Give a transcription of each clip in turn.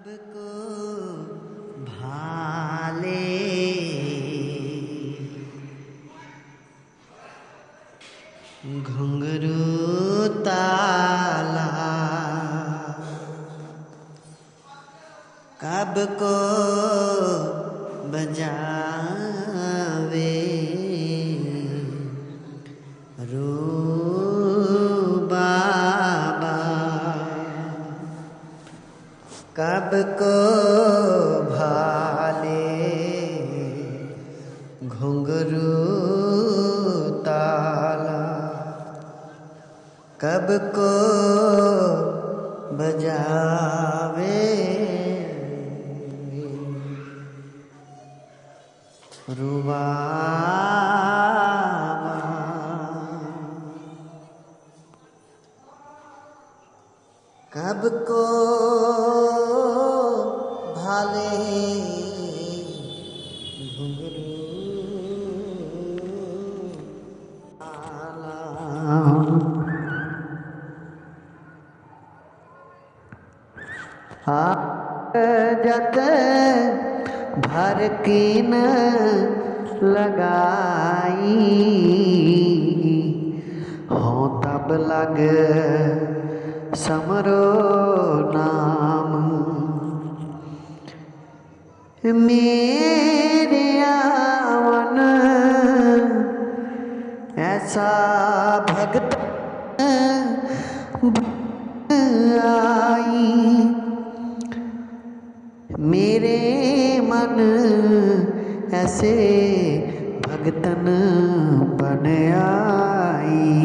कब को भाले। घुंघरू ताला। कब को बजावे। रू घुंघरू ताला। कब को बजावे? रुबा आप जत भर कीन लगाई। हो तब लग समरो नाम। मेरे आवन ऐसा भगत मेरे मन ऐसे भगतन बन आई।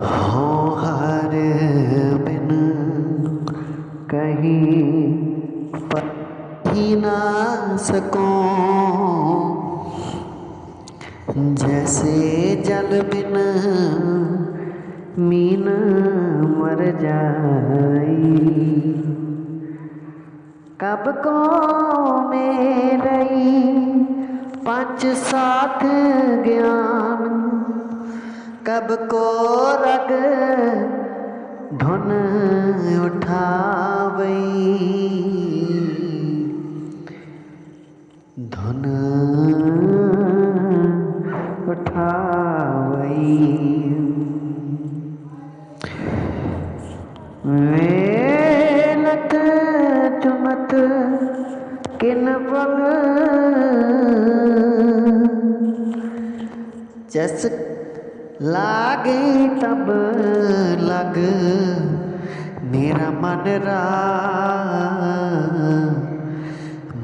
हो हर बिन कहीं ही ना सको। जैसे जल बिन मीन मर जाई। कब को मेरई पंच साथ ज्ञान। कब को रग धुन उठावई धुन चुमत किन पल जस लागे तब लग मेरा मन रा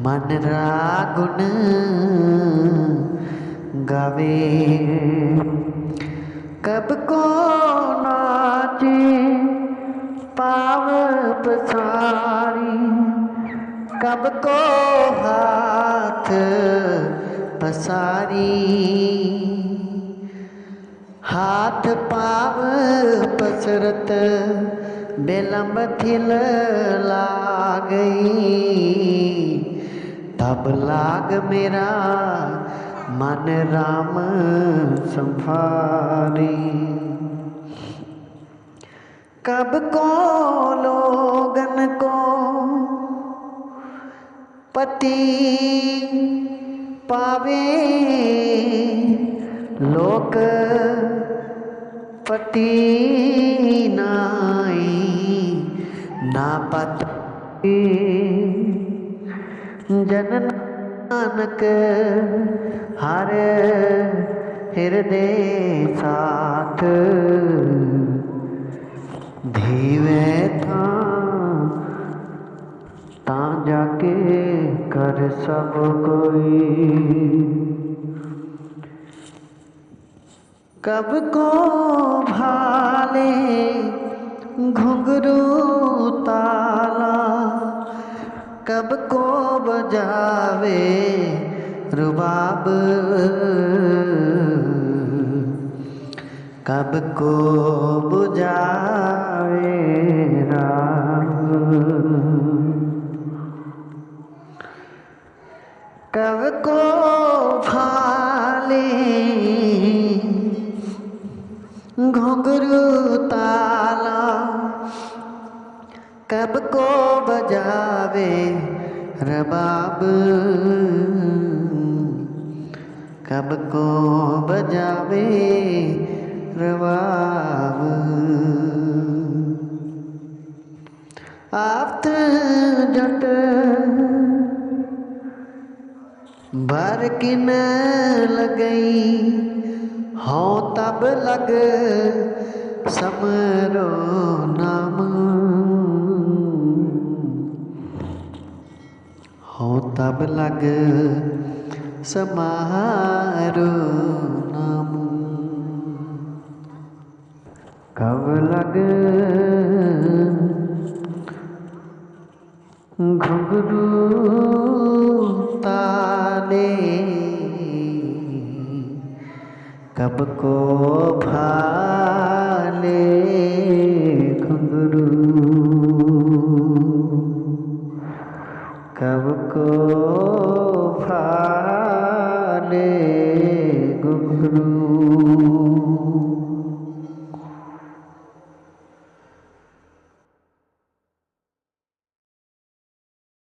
मन रागुन गावे कब को को हाथ पसारी। हाथ पाव पसरत बेलम थिल लागई। तब लाग मेरा मन राम संभारी कब को लोगन पति पावे। लोक पति नाई। ना पत। जन नानक हर हृदय साथ। धीवे था ता जाके कर सब कोई। कब को भाले घुंघरू ताला, कब को बजावे रुबाब। कब को बुझावे घुंघरू ताला। कब को बजावे रबाब? कब को बजावे रबाब? आफत जट भर किन लगई हो तब लग समरो नाम। हो तब लग समारो नाम। कब लग घुंघरू ताले कब को भाले घुंघरू?